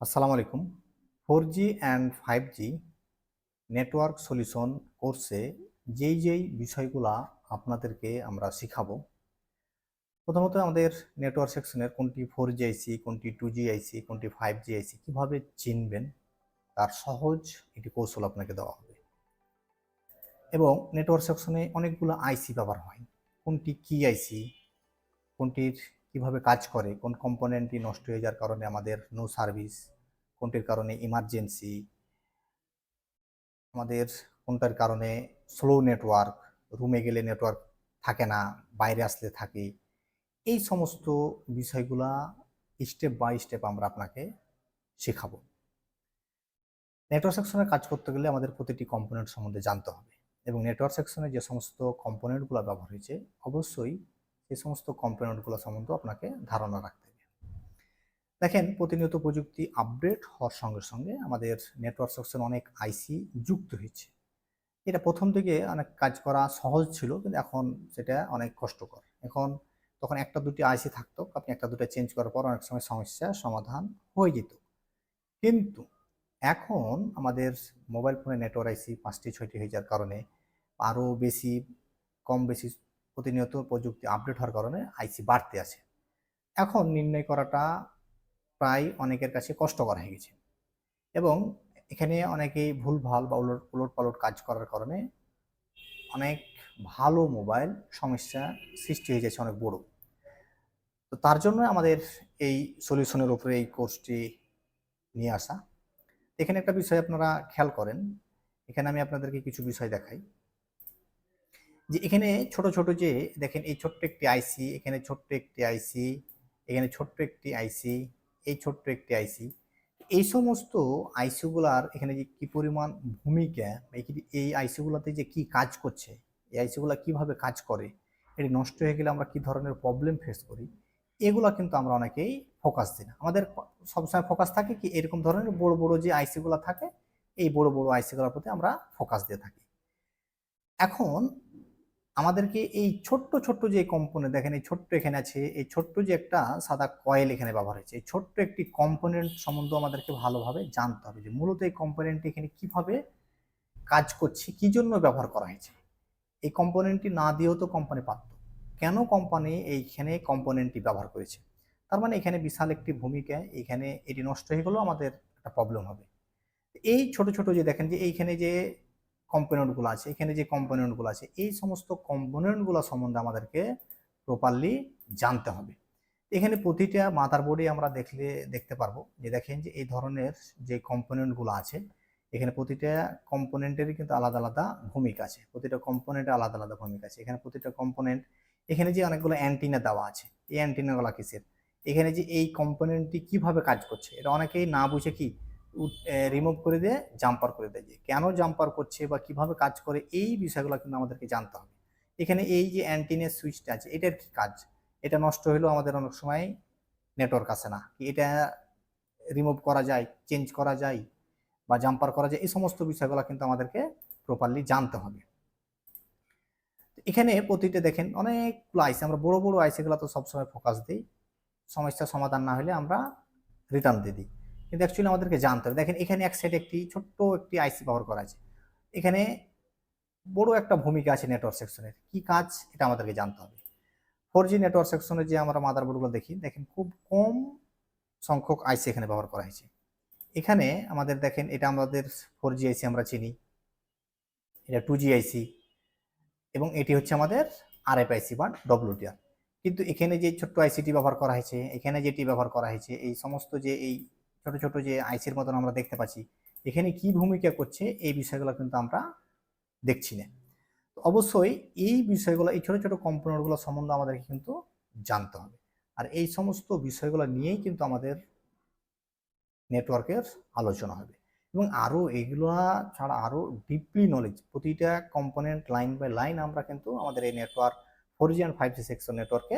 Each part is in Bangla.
আসসালামু আলাইকুম। Four G and five G network solution কোর্সে যেই যেই বিষয়গুলা আপনাদেরকে আমরা শিখাবো, প্রথমত আমাদের নেটওয়ার্ক সেকশনের কোনটি ফোর জি আইসি, কোনটি টু জি আইসি, কোনটি ফাইভ জি আইসি কীভাবে চিনবেন, তার সহজ একটি কৌশল আপনাকে দেওয়া হবে। এবং নেটওয়ার্ক সেকশনে অনেকগুলো আইসি ব্যবহার হয়। কোনটি কি আইসি, কোনটির কীভাবে কাজ করে, কোন কম্পোনেন্টটি নষ্ট হয়ে যাওয়ার কারণে আমাদের নো সার্ভিস কোনটির কারণে ইমার্জেন্সি আমাদের কোনটার কারণে স্লো নেটওয়ার্ক রুমে গেলে নেটওয়ার্ক থাকে না, বাইরে আসলে থাকে, এই সমস্ত বিষয়গুলা স্টেপ বাই স্টেপ আমরা আপনাকে শেখাবো। নেটওয়ার্ক সেকশনে কাজ করতে গেলে আমাদের প্রতিটি কম্পোনেন্ট সম্বন্ধে জানতে হবে এবং নেটওয়ার্ক সেকশনে যে সমস্ত কম্পোনেন্টগুলো ব্যবহার হয়েছে, অবশ্যই সেই সমস্ত কম্পোনেন্টগুলো সম্বন্ধে আপনাকে ধারণা রাখতে হবে। দেখেন, প্রতিনিয়ত প্রযুক্তি আপডেট হওয়ার সঙ্গে সঙ্গে আমাদের নেটওয়ার্ক সেকশন অনেক আইসি যুক্ত হয়েছে। এটা প্রথম থেকে অনেক কাজ করা সহজ ছিল, কিন্তু এখন সেটা অনেক কষ্টকর। এখন তখন একটা দুটি আইসি থাকতো, আপনি একটা দুটো চেঞ্জ করার পর অনেক সময় সমস্যা, সমাধান হয়ে যেত। কিন্তু এখন আমাদের মোবাইল ফোনে নেটওয়ার্ক আইসি পাঁচটি, ছয়টি হয়ে যাওয়ার কারণে আরও বেশি, কম বেশি প্রতিনিয়ত প্রযুক্তি আপডেট হওয়ার কারণে আইসি বাড়তে আছে। এখন নির্ণয় করাটা প্রায় অনেকের কাছে কষ্টকর হয়ে গেছে। এবং এখানে অনেকেই ভুলভাল বা উলট উলট পালট কাজ করার কারণে অনেক ভালো মোবাইল সমস্যা সৃষ্টি হয়ে যাচ্ছে অনেক বড়। তো তার জন্য আমাদের এই সলিউশনের উপরে এই কোর্সটি নিয়ে আসা। এখানে একটা বিষয় আপনারা খেয়াল করেন। এখানে আমি আপনাদেরকে কিছু বিষয় দেখাই। যে এখানে ছোট ছোট যে দেখেন এই ছোট্ট একটি আইসি এখানে ছোট্ট একটি আইসি এখানে ছোট্ট একটি আইসি এই ছোট্ট একটি আইসি এই সমস্ত আইসিগুলার এখানে যে কী পরিমাণ ভূমিকা এই আইসিগুলোতে যে কি কাজ করছে, এই আইসিগুলো কীভাবে কাজ করে, এটি নষ্ট হয়ে গেলে আমরা কি ধরনের প্রবলেম ফেস করি, এগুলো কিন্তু আমরা অনেকেই ফোকাস দিই না। আমাদের সবসময় ফোকাস থাকে কি এরকম ধরনের বড় বড় যে আইসিগুলো থাকে, এই বড় বড় আইসিগুলোর প্রতি আমরা ফোকাস দিয়ে থাকি। এখন আমাদেরকে এই ছোট্ট ছোট্ট যে কম্পোনেন্ট দেখেন, এই ছোট্ট এখানে আছে, এই ছোট্ট যে একটা সাদা কয়েল এখানে ব্যবহার হয়েছে। এই ছোট্ট একটি কম্পোনেন্ট সম্বন্ধে আমাদেরকে ভালোভাবে জানতে হবে যে মূলত এই কম্পোনেন্টটি এখানে কীভাবে কাজ করছে, কি জন্য ব্যবহার করা হয়েছে। এই কম্পোনেন্টটি না দিয়েও তো কোম্পানি পারত। কেন কোম্পানি এইখানে কম্পোনেন্টটি ব্যবহার করেছে? তার মানে এখানে বিশাল একটি ভূমিকা, এখানে এটি নষ্ট হয়ে গেলেও আমাদের একটা প্রবলেম হবে। এই ছোট ছোট যে দেখেন যে এইখানে যে কম্পোনেন্টগুলো আছে, এখানে যে কম্পোনেন্টগুলো আছে, এই সমস্ত কম্পোনেন্টগুলো সম্বন্ধে আমাদেরকে প্রপারলি জানতে হবে। এখানে প্রতিটা মাদার বোর্ডে আমরা দেখলে, দেখতে পারব যে দেখেন যে এই ধরনের যে কম্পোনেন্টগুলো আছে, এখানে প্রতিটা কম্পোনেন্টেরই কিন্তু আলাদা আলাদা ভূমিকা আছে, প্রতিটা কম্পোনেন্টের আলাদা আলাদা ভূমিকা আছে। এখানে প্রতিটা কম্পোনেন্ট এখানে যে অনেকগুলো অ্যান্টিনা দেওয়া আছে, এই অ্যান্টিনাগুলো কিসের? এখানে যে এই কম্পোনেন্টটি কীভাবে কাজ করছে, এটা অনেকেই না বুঝে কি রিমুভ করে দিয়ে জাম্পার করে দেয় কেন জাম্পার করছে বা কীভাবে কাজ করে এই বিষয়গুলো কিন্তু আমাদেরকে জানতে হবে। এখানে এই যে অ্যান্টিনের সুইচটা আছে, এটার কি কাজ? এটা নষ্ট হলেও আমাদের অনেক সময় নেটওয়ার্ক আসে না। এটা রিমুভ করা যায় চেঞ্জ করা যায় বা জাম্পার করা যায়, এই সমস্ত বিষয়গুলো কিন্তু আমাদেরকে প্রপারলি জানতে হবে। এখানে প্রতিটা দেখেন অনেকগুলো আইসি আমরা বড় বড় আইসিগুলো তো সবসময় ফোকাস দিই। সমস্যার সমাধান না হলে আমরা রিটার্ন দিয়ে দিই। কিন্তু অ্যাকচুয়ালি আমাদেরকে জানতে হবে। দেখেন, এখানে এক সাইডে একটি ছোট্ট একটি আইসি ব্যবহার করা আছে। এখানে বড় একটা ভূমিকা আছে নেটওয়ার্ক সেকশনের কি কাজ? এটা আমাদেরকে জানতে হবে। ফোর জি নেটওয়ার্ক সেকশনে যে আমরা মাদার মাদারবোর্ডগুলো দেখি, দেখেন খুব কম সংখ্যক আইসি এখানে ব্যবহার করা হয়েছে। এখানে আমাদের দেখেন, এটা আমাদের ফোর জি আইসি আমরা চিনি। এটা টু জি আইসি এবং এটি হচ্ছে আমাদের আর এফ আইসি বা ডব্লিউটিআর কিন্তু এখানে যে ছোট্ট আইসিটি ব্যবহার করা হয়েছে, এখানে যেটি ব্যবহার করা হয়েছে, এই সমস্ত যে এই ছোট ছোট যে আইসির মতন আমরা দেখতে পাচ্ছি, এখানে কি ভূমিকা করছে এই বিষয়গুলো কিন্তু আমরা দেখছি না অবশ্যই এই বিষয়গুলো, এই ছোট ছোট কম্পোনেন্টগুলো সম্বন্ধে আমাদেরকে কিন্তু জানতে হবে। আর এই সমস্ত বিষয়গুলো নিয়েই কিন্তু আমাদের নেটওয়ার্কের আলোচনা হবে। এবং আরও এগুলো ছাড়া আরও ডিপলি নলেজ প্রতিটা কম্পোনেন্ট লাইন বাই লাইন আমরা কিন্তু আমাদের এই network four G and five G section নেটওয়ার্কে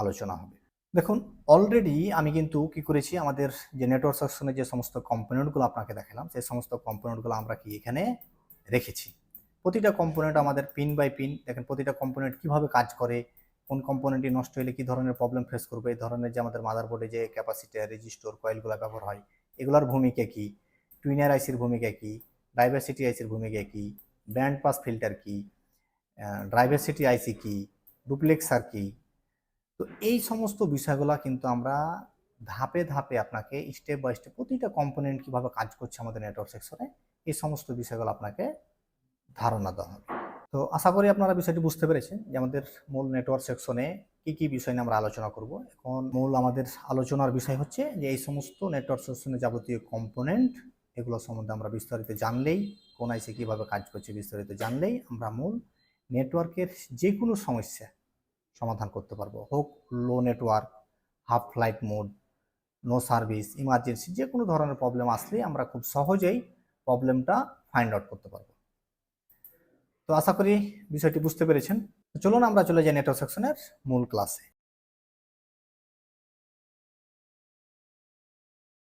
আলোচনা হবে। দেখুন অলরেডি আমি কিন্তু কি করেছি, আমাদের যে নেটওয়ার্ক সেকশনের যে সমস্ত কম্পোনেন্টগুলো আপনাকে দেখালাম, সেই সমস্ত কম্পোনেন্টগুলো আমরা কি এখানে রেখেছি। প্রতিটা কম্পোনেন্ট আমাদের পিন বাই পিন দেখেন প্রতিটা কম্পোনেন্ট কীভাবে কাজ করে, কোন কম্পোনেন্টটি নষ্ট হলে কি ধরনের প্রবলেম ফেস করবে, এই ধরনের যে আমাদের মাদারবোর্ডে যে ক্যাপাসিটি রেজিস্টোর কয়েলগুলো ব্যবহার হয়, এগুলোর ভূমিকা কী? টুইনার আইসির ভূমিকা কি? ডাইভার্সিটি আইসির ভূমিকা কী? ব্যান্ড পাস ফিল্টার কি? ডাইভার্সিটি আইসি কি? ডুপ্লেক্সার কি তো এই সমস্ত বিষয়গুলো কিন্তু আমরা ধাপে ধাপে আপনাকে স্টেপ বাই স্টেপ প্রতিটা কম্পোনেন্ট কীভাবে কাজ করছে আমাদের নেটওয়ার্ক সেকশনে এই সমস্ত বিষয়গুলো আপনাকে ধারণা দেওয়া হবে। তো আশা করি আপনারা বিষয়টি বুঝতে পেরেছেন যে আমাদের মূল নেটওয়ার্ক সেকশনে কি কি বিষয় নিয়ে আমরা আলোচনা করব। এখন মূল আমাদের আলোচনার বিষয় হচ্ছে যে এই সমস্ত নেটওয়ার্ক সেকশনে যাবতীয় কম্পোনেন্ট এগুলো সম্বন্ধে আমরা বিস্তারিত জানলেই, কোন আইসি কীভাবে কাজ করছে বিস্তারিত জানলেই আমরা মূল নেটওয়ার্কের যে কোনো সমস্যা সমাধান করতে পারব। হোক low network half flight mode no service emergency যে কোনো ধরনের প্রবলেম আসলে আমরা খুব সহজেই প্রবলেমটা ফাইন্ড আউট করতে পারব। তো আশা করি বিষয়টি বুঝতে পেরেছেন। চলুন আমরা চলে যাই নেটওয়ার্ক সেকশনের মূল ক্লাসে